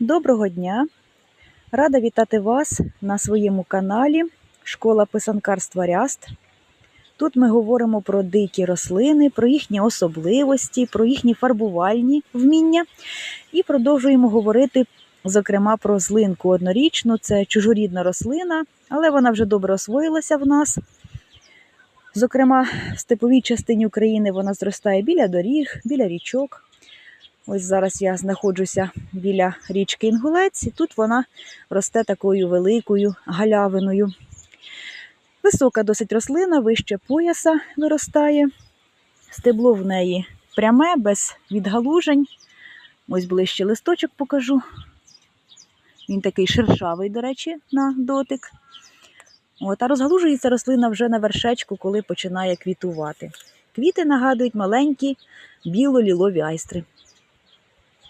Доброго дня! Рада вітати вас на своєму каналі Школа писанкарства Ряст. Тут ми говоримо про дикі рослини, про їхні особливості, про їхні фарбувальні вміння і продовжуємо говорити, зокрема, про злинку однорічну. Це чужорідна рослина, але вона вже добре освоїлася в нас. Зокрема, в степовій частині України вона зростає біля доріг, біля річок. Ось зараз я знаходжуся біля річки Інгулець, і тут вона росте такою великою галявиною. Висока досить рослина, вище пояса виростає. Стебло в неї пряме, без відгалужень. Ось ближче листочок покажу. Він такий шершавий, до речі, на дотик. От, а розгалужується рослина вже на вершечку, коли починає квітувати. Квіти нагадують маленькі біло-лілові айстри.